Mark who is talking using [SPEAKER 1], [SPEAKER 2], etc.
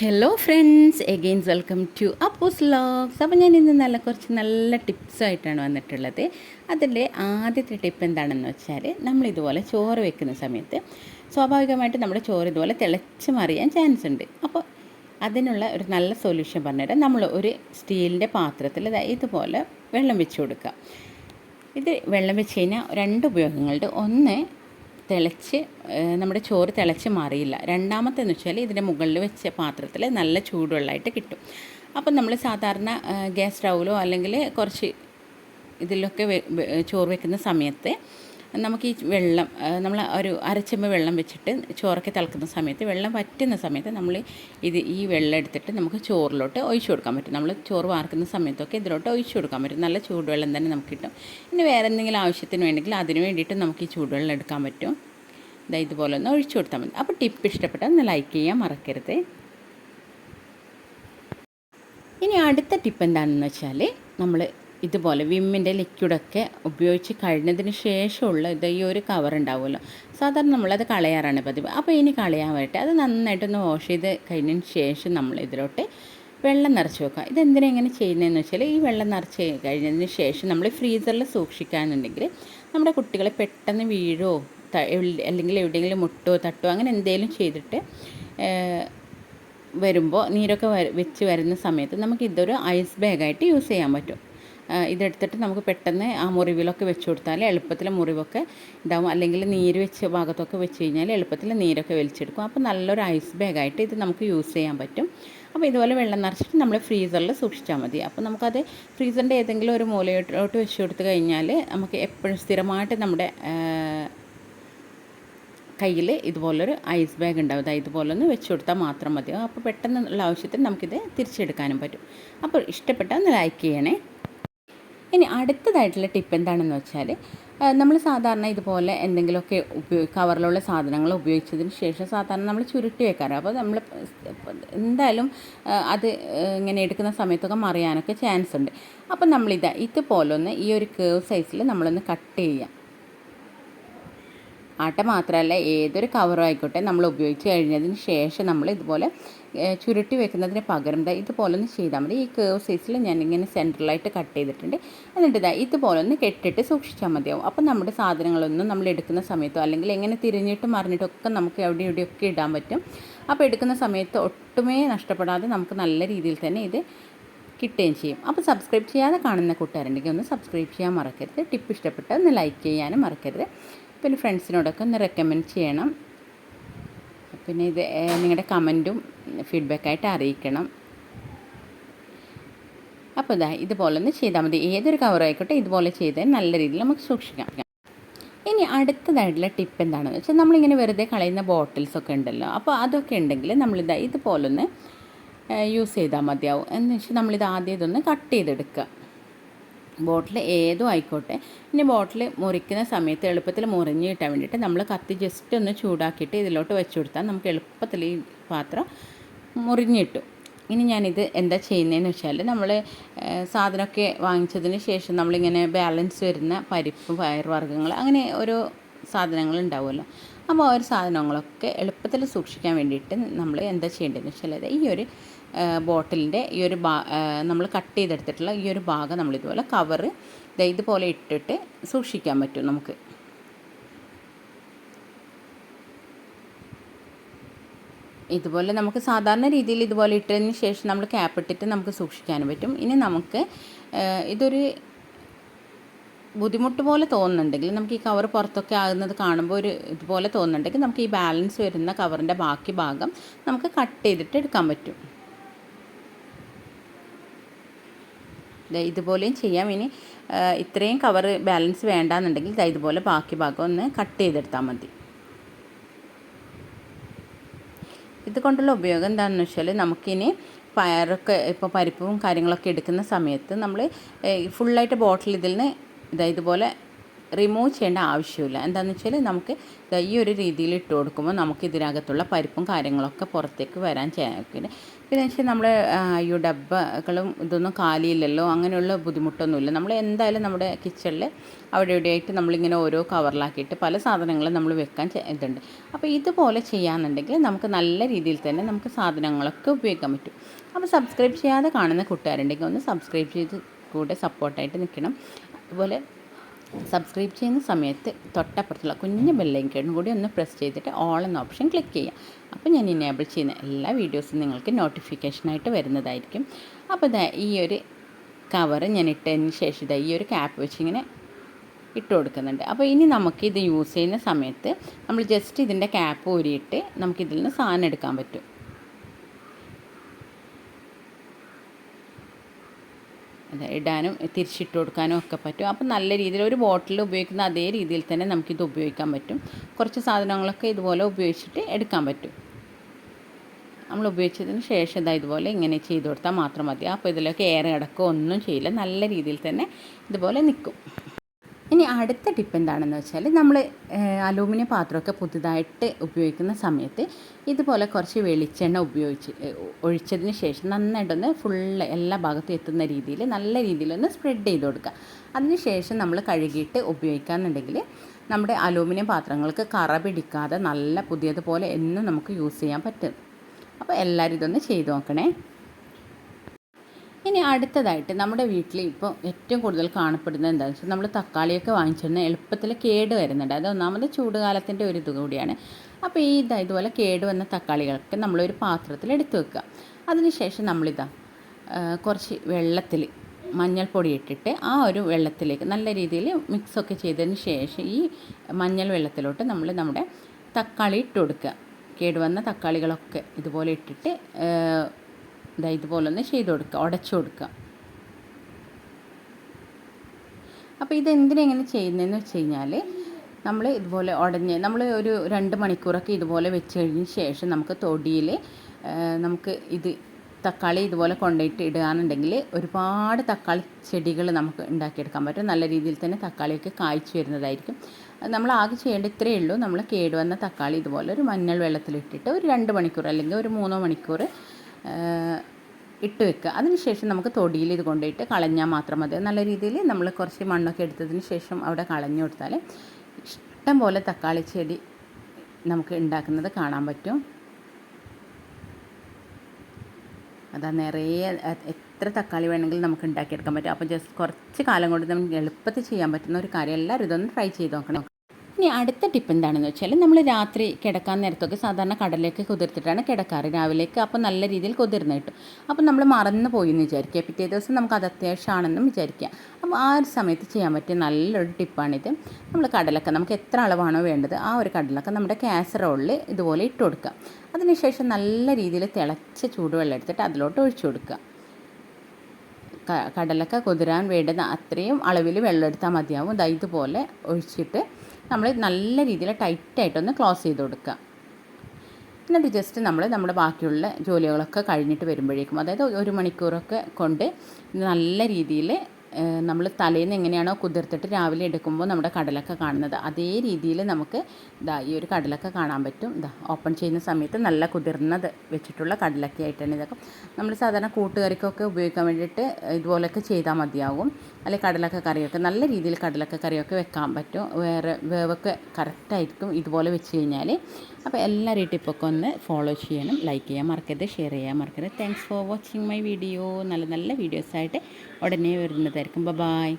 [SPEAKER 1] Hello friends again welcome to അപ്പോസ് logs അപ്പോൾ ഞാൻ ഇന്ന് നല്ല കുറച്ച് നല്ല ടിപ്സായിട്ടാണ് വന്നിട്ടുള്ളത്. അതിന്റെ ആദ്യത്തെ ടിപ്പ് എന്താണെന്ന് വെച്ചാൽ നമ്മൾ ഇതുപോലെ ചോറ് വെക്കുന്ന സമയത്ത് സ്വാഭാവികമായിട്ട് നമ്മുടെ ചോറ് ഇതുപോലെ തിളച്ച് മറിയാൻ ചാൻസ് ഉണ്ട്. അപ്പോൾ അതിനുള്ള ഒരു നല്ല സൊല്യൂഷൻ പറഞ്ഞുതരാം. നമ്മൾ ഒരു സ്റ്റീലിന്റെ പാത്രത്തിൽ ഇതുപോലെ വെള്ളം വെച്ച് കൊടുക്കുക. ഇത് വെള്ളം വെച്ച് കഴിഞ്ഞാൽ രണ്ട് ഉപയോഗങ്ങളുണ്ട്. ഒന്ന് തിളച്ച് നമ്മുടെ ചോറ് തിളച്ച് മാറിയില്ല. രണ്ടാമത്തെന്ന് വെച്ചാൽ ഇതിന്റെ മുകളിൽ വെച്ച പാത്രത്തിൽ നല്ല ചൂടുവെള്ളമായിട്ട് കിട്ടും. അപ്പം നമ്മൾ സാധാരണ ഗ്യാസ് സ്റ്റൗവിലോ അല്ലെങ്കിൽ കുറച്ച് ഇതിലൊക്കെ ചോറ് വെക്കുന്ന സമയത്ത് നമുക്ക് ഈ വെള്ളം നമ്മൾ ഒരു അരച്ചമ്പ് വെള്ളം വെച്ചിട്ട് ചോറൊക്കെ തിളക്കുന്ന സമയത്ത് വെള്ളം വറ്റുന്ന സമയത്ത് നമ്മൾ ഇത് ഈ വെള്ളം എടുത്തിട്ട് നമുക്ക് ചോറിലോട്ട് ഒഴിച്ചു കൊടുക്കാൻ പറ്റും. നമ്മൾ ചോറ് വാർക്കുന്ന സമയത്തൊക്കെ ഇതിലോട്ട് ഒഴിച്ചു കൊടുക്കാൻ പറ്റും. നല്ല ചൂടുവെള്ളം തന്നെ നമുക്ക് കിട്ടും. ഇനി വേറെ എന്തെങ്കിലും ആവശ്യത്തിന് വേണമെങ്കിൽ അതിന് വേണ്ടിയിട്ട് നമുക്ക് ഈ ചൂടുവെള്ളം എടുക്കാൻ പറ്റും. ഇതാ ഇതുപോലെ ഒന്ന് ഒഴിച്ചു കൊടുത്താൽ മതി. അപ്പോൾ ടിപ്പ് ഇഷ്ടപ്പെട്ടാൽ ഒന്ന് ലൈക്ക് ചെയ്യാൻ മറക്കരുത്. ഇനി അടുത്ത ടിപ്പ് എന്താണെന്ന് വെച്ചാൽ നമ്മൾ ഇതുപോലെ വിമ്മിന്റെ ലിക്വിഡൊക്കെ ഉപയോഗിച്ച് കഴിഞ്ഞതിന് ശേഷമുള്ള ഇത് ഈ ഒരു കവർ ഉണ്ടാവുമല്ലോ. സാധാരണ നമ്മളത് കളയാറാണ് പതിവ്. അപ്പോൾ ഇനി കളയാൻ വരട്ടെ. അത് നന്നായിട്ടൊന്ന് വാഷ് ചെയ്ത് കഴിഞ്ഞതിന് ശേഷം നമ്മൾ ഇതിലോട്ട് വെള്ളം നിറച്ച് വെക്കുക. ഇതെന്തിനാ ഇങ്ങനെ ചെയ്യുന്നതെന്ന് വെച്ചാൽ ഈ വെള്ളം നിറച്ച് കഴിഞ്ഞതിന് ശേഷം നമ്മൾ ഫ്രീസറിൽ സൂക്ഷിക്കാന്നുണ്ടെങ്കിൽ നമ്മുടെ കുട്ടികളെ പെട്ടെന്ന് വീഴോ അല്ലെങ്കിൽ എവിടെയെങ്കിലും മുട്ടോ തട്ടോ അങ്ങനെ എന്തെങ്കിലും ചെയ്തിട്ട് വരുമ്പോൾ നീരൊക്കെ വെച്ച് വരുന്ന സമയത്ത് നമുക്ക് ഇതൊരു ഐസ് ബാഗായിട്ട് യൂസ് ചെയ്യാൻ പറ്റും. ഇതെടുത്തിട്ട് നമുക്ക് പെട്ടെന്ന് ആ മുറിവിലൊക്കെ വെച്ച് കൊടുത്താൽ എളുപ്പത്തിൽ മുറിവൊക്കെ ഇതാവും അല്ലെങ്കിൽ നീര് വെച്ച് ഭാഗത്തൊക്കെ വെച്ച് കഴിഞ്ഞാൽ എളുപ്പത്തിൽ നീരൊക്കെ വലിച്ചെടുക്കും. അപ്പോൾ നല്ലൊരു ഐസ് ബാഗായിട്ട് ഇത് നമുക്ക് യൂസ് ചെയ്യാൻ പറ്റും. അപ്പോൾ ഇതുപോലെ വെള്ളം നിറച്ചിട്ട് നമ്മൾ ഫ്രീസറിൽ സൂക്ഷിച്ചാൽ മതി. അപ്പോൾ നമുക്കത് ഫ്രീസറിന്റെ ഏതെങ്കിലും ഒരു മൂലയോട്ട് വെച്ച് കൊടുത്തു കഴിഞ്ഞാൽ നമുക്ക് എപ്പോഴും സ്ഥിരമായിട്ട് നമ്മുടെ കയ്യിൽ ഇതുപോലൊരു ഐസ് ബാഗ് ഉണ്ടാവും അതായത് ഇതുപോലൊന്ന് വെച്ച് കൊടുത്താൽ മാത്രം മതി. അപ്പോൾ പെട്ടെന്നുള്ള ആവശ്യത്തിന് നമുക്കിത് തിരിച്ചെടുക്കാനും പറ്റും. അപ്പോൾ ഇഷ്ടപ്പെട്ടാൽ ഒന്ന് ലൈക്ക് ചെയ്യണേ. ഇനി അടുത്തതായിട്ടുള്ള ടിപ്പ് എന്താണെന്ന് വെച്ചാൽ നമ്മൾ സാധാരണ ഇതുപോലെ എന്തെങ്കിലുമൊക്കെ ഉപയോഗി കവറിലുള്ള സാധനങ്ങൾ ഉപയോഗിച്ചതിന് ശേഷം സാധാരണ നമ്മൾ ചുരുട്ടി വെക്കാറ്. അപ്പോൾ നമ്മൾ എന്തായാലും അത് ഇങ്ങനെ എടുക്കുന്ന സമയത്തൊക്കെ മറിയാനൊക്കെ ചാൻസ് ഉണ്ട് അപ്പം നമ്മളിതാ ഇതുപോലൊന്ന് ഈ ഒരു കേവ് സൈസിൽ നമ്മളൊന്ന് കട്ട് ചെയ്യാം. ആട്ട മാത്രമല്ല ഏതൊരു കവറും ആയിക്കോട്ടെ നമ്മൾ ഉപയോഗിച്ച് കഴിഞ്ഞതിന് ശേഷം നമ്മൾ ഇതുപോലെ ചുരുട്ടി വെക്കുന്നതിന് പകരം ദാ ഇതുപോലെ ഒന്ന് ചെയ്താൽ മതി. ഈ കേവ് സൈസിൽ ഞാൻ ഇങ്ങനെ സെൻട്രലായിട്ട് കട്ട് ചെയ്തിട്ടുണ്ട്. എന്നിട്ട് ഇതാ ഇതുപോലെ ഒന്ന് കെട്ടിട്ട് സൂക്ഷിച്ചാൽ മതിയാവും. അപ്പം നമ്മുടെ സാധനങ്ങളൊന്നും നമ്മൾ എടുക്കുന്ന സമയത്തോ അല്ലെങ്കിൽ എങ്ങനെ തിരിഞ്ഞിട്ടും മറിഞ്ഞിട്ടും ഒക്കെ നമുക്ക് എവിടെ ഇവിടെയൊക്കെ ഇടാൻ പറ്റും. അപ്പോൾ എടുക്കുന്ന സമയത്ത് ഒട്ടുമേ നഷ്ടപ്പെടാതെ നമുക്ക് നല്ല രീതിയിൽ തന്നെ ഇത് കിട്ടുകയും ചെയ്യും. അപ്പോൾ സബ്സ്ക്രൈബ് ചെയ്യാതെ കാണുന്ന കൂട്ടുകാരുണ്ടെങ്കിൽ ഒന്ന് സബ്സ്ക്രൈബ് ചെയ്യാൻ മറക്കരുത്. ടിപ്പ് ഇഷ്ടപ്പെട്ടാൽ ഒന്ന് ലൈക്ക് ചെയ്യാനും മറക്കരുത്. പിന്നെ ഫ്രണ്ട്സിനോടൊക്കെ ഒന്ന് റെക്കമെൻഡ് ചെയ്യണം. പിന്നെ ഇത് നിങ്ങളുടെ കമന്റും ഫീഡ്ബാക്കായിട്ട് അറിയിക്കണം. അപ്പോൾ ഇതാ ഇതുപോലെ ഒന്ന് ചെയ്താൽ മതി. ഏതൊരു കവറായിക്കോട്ടെ ഇതുപോലെ ചെയ്താൽ നല്ല രീതിയിൽ നമുക്ക് സൂക്ഷിക്കാം. ഇനി അടുത്തതായിട്ടുള്ള ടിപ്പ് എന്താണെന്ന് വെച്ചാൽ നമ്മളിങ്ങനെ വെറുതെ കളയുന്ന ബോട്ടിൽസൊക്കെ ഉണ്ടല്ലോ. അപ്പോൾ അതൊക്കെ ഉണ്ടെങ്കിൽ നമ്മളിതാ ഇതുപോലൊന്ന് യൂസ് ചെയ്താൽ മതിയാവും. എന്ന് വെച്ചാൽ നമ്മളിത് ആദ്യം ഇതൊന്ന് കട്ട് ചെയ്തെടുക്കുക. ബോട്ടിൽ ഏതും ആയിക്കോട്ടെ. ഇനി ബോട്ടിൽ മുറിക്കുന്ന സമയത്ത് എളുപ്പത്തിൽ മുറിഞ്ഞ് കിട്ടാൻ വേണ്ടിയിട്ട് നമ്മൾ കത്തി ജസ്റ്റ് ഒന്ന് ചൂടാക്കിയിട്ട് ഇതിലോട്ട് വെച്ച് കൊടുത്താൽ നമുക്ക് എളുപ്പത്തിൽ ഈ പാത്രം മുറിഞ്ഞ് കിട്ടും. ഇനി ഞാനിത് എന്താ ചെയ്യുന്നതെന്ന് വെച്ചാൽ നമ്മൾ സാധനമൊക്കെ വാങ്ങിച്ചതിന് ശേഷം നമ്മളിങ്ങനെ ബാലൻസ് വരുന്ന പരിപ്പ് പയർവർഗങ്ങൾ അങ്ങനെ ഓരോ സാധനങ്ങൾ ഉണ്ടാവുമല്ലോ. അപ്പോൾ ആ ഒരു സാധനങ്ങളൊക്കെ എളുപ്പത്തിൽ സൂക്ഷിക്കാൻ വേണ്ടിയിട്ട് നമ്മൾ എന്താ ചെയ്യേണ്ടതെന്ന് വെച്ചാൽ ഈ ഒരു ബോട്ടിലിന്റെ ഈ ഒരു നമ്മൾ കട്ട് ചെയ്തെടുത്തിട്ടുള്ള ഈ ഒരു ഭാഗം നമ്മൾ ഇതുപോലെ കവറ് ഇതുപോലെ ഇട്ടിട്ട് സൂക്ഷിക്കാൻ പറ്റും നമുക്ക്. ഇതുപോലെ നമുക്ക് സാധാരണ രീതിയിൽ ഇതുപോലെ ഇട്ടതിന് ശേഷം നമ്മൾ ക്യാപ്പ് ഇട്ടിട്ട് നമുക്ക് സൂക്ഷിക്കാനും പറ്റും. ഇനി നമുക്ക് ഇതൊരു ബുദ്ധിമുട്ട് പോലെ തോന്നുന്നുണ്ടെങ്കിൽ നമുക്ക് ഈ കവർ പുറത്തൊക്കെ ആകുന്നത് കാണുമ്പോൾ ഒരു ഇതുപോലെ തോന്നുന്നുണ്ടെങ്കിൽ നമുക്ക് ഈ ബാലൻസ് വരുന്ന കവറിന്റെ ബാക്കി ഭാഗം നമുക്ക് കട്ട് ചെയ്തിട്ട് എടുക്കാൻ പറ്റും. ഇതുപോലെയും ചെയ്യാം. ഇനി ഇത്രയും കവർ ബാലൻസ് വേണ്ടാന്നുണ്ടെങ്കിൽ ഇതുപോലെ ബാക്കി ഭാഗം ഒന്ന് കട്ട് ചെയ്തെടുത്താൽ മതി. ഇതുകൊണ്ടുള്ള ഉപയോഗം എന്താണെന്ന് വെച്ചാൽ നമുക്കിനി പയറൊക്കെ ഇപ്പോൾ പരിപ്പും കാര്യങ്ങളൊക്കെ എടുക്കുന്ന സമയത്ത് നമ്മൾ ഫുള്ളായിട്ട് ബോട്ടിൽ ഇതിൽ നിന്ന് ഇതാ ഇതുപോലെ റിമൂവ് ചെയ്യേണ്ട ആവശ്യമില്ല. എന്താണെന്ന് വെച്ചാൽ നമുക്ക് ഈ ഒരു രീതിയിൽ ഇട്ട് കൊടുക്കുമ്പോൾ നമുക്ക് ഇതിനകത്തുള്ള പരിപ്പും കാര്യങ്ങളൊക്കെ പുറത്തേക്ക് വരാൻ ചാൻസ് പിന്നെ വെച്ചാൽ നമ്മൾ ഈ ഡബ്ബകളും ഇതൊന്നും കാലിയില്ലല്ലോ അങ്ങനെയുള്ള ബുദ്ധിമുട്ടൊന്നുമില്ല. നമ്മൾ എന്തായാലും നമ്മുടെ കിച്ചണിൽ അവിടെ ഇവിടെയായിട്ട് നമ്മളിങ്ങനെ ഓരോ കവറിലാക്കിയിട്ട് പല സാധനങ്ങളും നമ്മൾ വെക്കാൻ ഇതുണ്ട്. അപ്പോൾ ഇതുപോലെ ചെയ്യാന്നുണ്ടെങ്കിൽ നമുക്ക് നല്ല രീതിയിൽ തന്നെ നമുക്ക് സാധനങ്ങളൊക്കെ ഉപയോഗിക്കാൻ പറ്റും. അപ്പോൾ സബ്സ്ക്രൈബ് ചെയ്യാതെ കാണുന്ന കൂട്ടുകാരുണ്ടെങ്കിൽ ഒന്ന് സബ്സ്ക്രൈബ് ചെയ്ത് കൂടെ സപ്പോർട്ടായിട്ട് നിൽക്കണം. അതുപോലെ സബ്സ്ക്രൈബ് ചെയ്യുന്ന സമയത്ത് തൊട്ടപ്പുറത്തുള്ള കുഞ്ഞ് ബെല്ലൈക്കൺ കൂടി ഒന്ന് പ്രസ് ചെയ്തിട്ട് ഓൾ എന്ന ഓപ്ഷൻ ക്ലിക്ക് ചെയ്യാം അപ്പോൾ ഞാൻ ഇനേബിൾ ചെയ്യുന്ന എല്ലാ വീഡിയോസും നിങ്ങൾക്ക് നോട്ടിഫിക്കേഷനായിട്ട് വരുന്നതായിരിക്കും. അപ്പോൾ ഇതാ ഈ ഒരു കവറ് ഞാൻ ഇട്ടതിന് ശേഷം ഇതാ ഈ ഒരു ക്യാപ്പ് വെച്ച് ഇങ്ങനെ ഇട്ട് കൊടുക്കുന്നുണ്ട്. അപ്പോൾ ഇനി നമുക്ക് ഇത് യൂസ് ചെയ്യുന്ന സമയത്ത് നമ്മൾ ജസ്റ്റ് ഇതിന്റെ ക്യാപ്പ് ഊരിയിട്ട് നമുക്കിതിൽ നിന്ന് സാധനം എടുക്കാൻ പറ്റും. ഇടാനും തിരിച്ചിട്ട് കൊടുക്കാനും ഒക്കെ പറ്റും. അപ്പം നല്ല രീതിയിൽ ഒരു ബോട്ടിൽ ഉപയോഗിക്കുന്ന അതേ രീതിയിൽ തന്നെ നമുക്കിത് ഉപയോഗിക്കാൻ പറ്റും. കുറച്ച് സാധനങ്ങളൊക്കെ ഇതുപോലെ ഉപയോഗിച്ചിട്ട് എടുക്കാൻ പറ്റും. നമ്മൾ ഉപയോഗിച്ചതിന് ശേഷം ഇതാ ഇതുപോലെ ഇങ്ങനെ ചെയ്ത് കൊടുത്താൽ മാത്രം മതി. അപ്പോൾ ഇതിലൊക്കെ എയർ കിടക്കുകയോ ഒന്നും ചെയ്യില്ല. നല്ല രീതിയിൽ തന്നെ ഇതുപോലെ നിൽക്കും. ഇനി അടുത്ത ടിപ്പ് എന്താണെന്ന് വെച്ചാൽ നമ്മൾ അലൂമിനിയം പാത്രമൊക്കെ പുതുതായിട്ട് ഉപയോഗിക്കുന്ന സമയത്ത് ഇതുപോലെ കുറച്ച് വെളിച്ചെണ്ണ ഉപയോഗിച്ച് ഒഴിച്ചതിന് ശേഷം നന്നായിട്ടൊന്ന് ഫുള്ള് എല്ലാ ഭാഗത്തും എത്തുന്ന രീതിയിൽ നല്ല രീതിയിലൊന്ന് സ്പ്രെഡ് ചെയ്ത് കൊടുക്കുക. അതിനുശേഷം നമ്മൾ കഴുകിയിട്ട് ഉപയോഗിക്കാന്നുണ്ടെങ്കിൽ നമ്മുടെ അലൂമിനിയം പാത്രങ്ങൾക്ക് കറ പിടിക്കാതെ നല്ല പുതിയതുപോലെ എന്നും നമുക്ക് യൂസ് ചെയ്യാൻ പറ്റും. അപ്പോൾ എല്ലാവരും ഇതൊന്ന് ചെയ്ത് നോക്കണേ. ഇനി അടുത്തതായിട്ട് നമ്മുടെ വീട്ടിൽ ഇപ്പോൾ ഏറ്റവും കൂടുതൽ കാണപ്പെടുന്നത് എന്താണെന്ന് വെച്ചാൽ നമ്മൾ തക്കാളിയൊക്കെ വാങ്ങിച്ചിരുന്ന എളുപ്പത്തിൽ കേട് വരുന്നുണ്ട്. അത് ഒന്നാമത് ചൂടുകാലത്തിന്റെ ഒരു ഇത് കൂടിയാണ്. അപ്പോൾ ഈ ഇതാ ഇതുപോലെ കേട് വന്ന തക്കാളികളൊക്കെ നമ്മളൊരു പാത്രത്തിൽ എടുത്തു വെക്കുക. അതിനുശേഷം നമ്മളിതാ കുറച്ച് വെള്ളത്തിൽ മഞ്ഞൾപ്പൊടി ഇട്ടിട്ട് ആ ഒരു വെള്ളത്തിലേക്ക് നല്ല രീതിയിൽ മിക്സൊക്കെ ചെയ്തതിന് ശേഷം ഈ മഞ്ഞൾ വെള്ളത്തിലോട്ട് നമ്മൾ നമ്മുടെ തക്കാളി ഇട്ട് കൊടുക്കുക. കേടുവന്ന തക്കാളികളൊക്കെ ഇതുപോലെ ഇട്ടിട്ട് ഇതാ ഇതുപോലെ ഒന്ന് ചെയ്ത് കൊടുക്കുക ഉടച്ചു കൊടുക്കുക. അപ്പോൾ ഇത് എന്തിനെങ്ങനെ ചെയ്യുന്നതെന്ന് വെച്ച് കഴിഞ്ഞാൽ നമ്മൾ ഇതുപോലെ ഉടഞ്ഞ് നമ്മൾ ഒരു രണ്ട് മണിക്കൂറൊക്കെ ഇതുപോലെ വെച്ച് കഴിഞ്ഞ ശേഷം നമുക്ക് തൊടിയിൽ നമുക്ക് ഇത് തക്കാളി ഇതുപോലെ കൊണ്ടുപോയിട്ട് ഇടുകയാണെന്നുണ്ടെങ്കിൽ ഒരുപാട് തക്കാളി ചെടികൾ നമുക്ക് ഉണ്ടാക്കിയെടുക്കാൻ പറ്റും. നല്ല രീതിയിൽ തന്നെ തക്കാളിയൊക്കെ കായ്ച്ചു വരുന്നതായിരിക്കും. നമ്മൾ ആകെ ചെയ്യേണ്ട ഇത്രയേ ഉള്ളൂ. നമ്മൾ കേടുവന്ന തക്കാളി ഇതുപോലെ ഒരു മഞ്ഞൾ വെള്ളത്തിലിട്ടിട്ട് ഒരു രണ്ട് മണിക്കൂർ അല്ലെങ്കിൽ ഒരു മൂന്നോ മണിക്കൂർ ഇട്ട് വെക്കുക. അതിനുശേഷം നമുക്ക് തൊടിയിൽ ഇത് കൊണ്ടുപോയിട്ട് കളഞ്ഞാൽ മാത്രം മതി. നല്ല രീതിയിൽ നമ്മൾ കുറച്ച് മണ്ണൊക്കെ എടുത്തതിന് ശേഷം അവിടെ കളഞ്ഞു കൊടുത്താൽ ഇഷ്ടം പോലെ തക്കാളി ചെടി നമുക്ക് ഉണ്ടാക്കുന്നത് കാണാൻ പറ്റും. അതാ നിറയെ എത്ര തക്കാളി വേണമെങ്കിലും നമുക്ക് ഉണ്ടാക്കിയെടുക്കാൻ പറ്റും. അപ്പോൾ ജസ്റ്റ് കുറച്ച് കാലം കൊണ്ട് നമുക്ക് എളുപ്പത്തിൽ ചെയ്യാൻ പറ്റുന്ന ഒരു കാര്യം എല്ലാവരും ഇതൊന്ന് ട്രൈ ചെയ്ത് നോക്കണം. ഇനി അടുത്ത ടിപ്പ് എന്താണെന്ന് വെച്ചാൽ നമ്മൾ രാത്രി കിടക്കാൻ നേരത്തൊക്കെ സാധാരണ കടലേക്ക് കുതിർത്തിട്ടാണ് കിടക്കാറ്. രാവിലേക്ക് അപ്പോൾ നല്ല രീതിയിൽ കുതിർന്ന് കിട്ടും. അപ്പോൾ നമ്മൾ മറന്നു പോയി എന്ന് വിചാരിക്കുക. പിറ്റേ ദിവസം നമുക്ക് അത് അത്യാവശ്യമാണെന്നും വിചാരിക്കുക. അപ്പോൾ ആ ഒരു സമയത്ത് ചെയ്യാൻ പറ്റിയ നല്ലൊരു ടിപ്പാണിത്. നമ്മൾ കടലക്ക നമുക്ക് എത്ര അളവാണോ വേണ്ടത് ആ ഒരു കടലക്ക നമ്മുടെ കാസറോളിൽ ഇതുപോലെ ഇട്ട് കൊടുക്കുക. അതിനുശേഷം നല്ല രീതിയിൽ തിളച്ച ചൂടുവെള്ളം എടുത്തിട്ട് അതിലോട്ട് ഒഴിച്ചു കൊടുക്കുക. കടലൊക്കെ കുതിരാൻ വേണ്ടുന്ന അത്രയും അളവിൽ വെള്ളം എടുത്താൽ മതിയാവും. ഇതുപോലെ ഒഴിച്ചിട്ട് നമ്മൾ നല്ല രീതിയിൽ ടൈറ്റായിട്ടൊന്ന് ക്ലോസ് ചെയ്ത് കൊടുക്കുക എന്നിട്ട് ജസ്റ്റ് നമ്മൾ നമ്മുടെ ബാക്കിയുള്ള ജോലികളൊക്കെ കഴിഞ്ഞിട്ട് വരുമ്പോഴേക്കും അതായത് ഒരു മണിക്കൂറൊക്കെ കൊണ്ട് നല്ല രീതിയിൽ നമ്മൾ തലേന്ന് എങ്ങനെയാണോ കുതിർത്തിട്ട് രാവിലെ എടുക്കുമ്പോൾ നമ്മുടെ കടലൊക്കെ കാണുന്നത് അതേ രീതിയിൽ നമുക്ക് ഇതാ ഈ ഒരു കടലൊക്കെ കാണാൻ പറ്റും. ഇതാ ഓപ്പൺ ചെയ്യുന്ന സമയത്ത് നല്ല കുതിർന്നത് വെച്ചിട്ടുള്ള കടലൊക്കെ ആയിട്ടാണ് ഇതൊക്കെ. നമ്മൾ സാധാരണ കൂട്ടുകറിക്കൊക്കെ ഉപയോഗിക്കാൻ വേണ്ടിയിട്ട് ഇതുപോലെയൊക്കെ ചെയ്താൽ മതിയാകും അല്ലെങ്കിൽ കടലക്ക കറിയൊക്കെ നല്ല രീതിയിൽ കടലക്ക കറിയൊക്കെ വെക്കാൻ പറ്റും. വേറെ വേവൊക്കെ കറക്റ്റായിരിക്കും ഇതുപോലെ വെച്ച് കഴിഞ്ഞാൽ അപ്പോൾ എല്ലാവരും ടിപ്പൊക്കെ ഒന്ന് ഫോളോ ചെയ്യണം ലൈക്ക് ചെയ്യാൻ മറക്കരുത് ഷെയർ ചെയ്യാൻ മറക്കരുത്. Thanks for watching my video നല്ല നല്ല വീഡിയോസായിട്ട് ഉടനെ വരുന്നതായിരിക്കും. ബൈ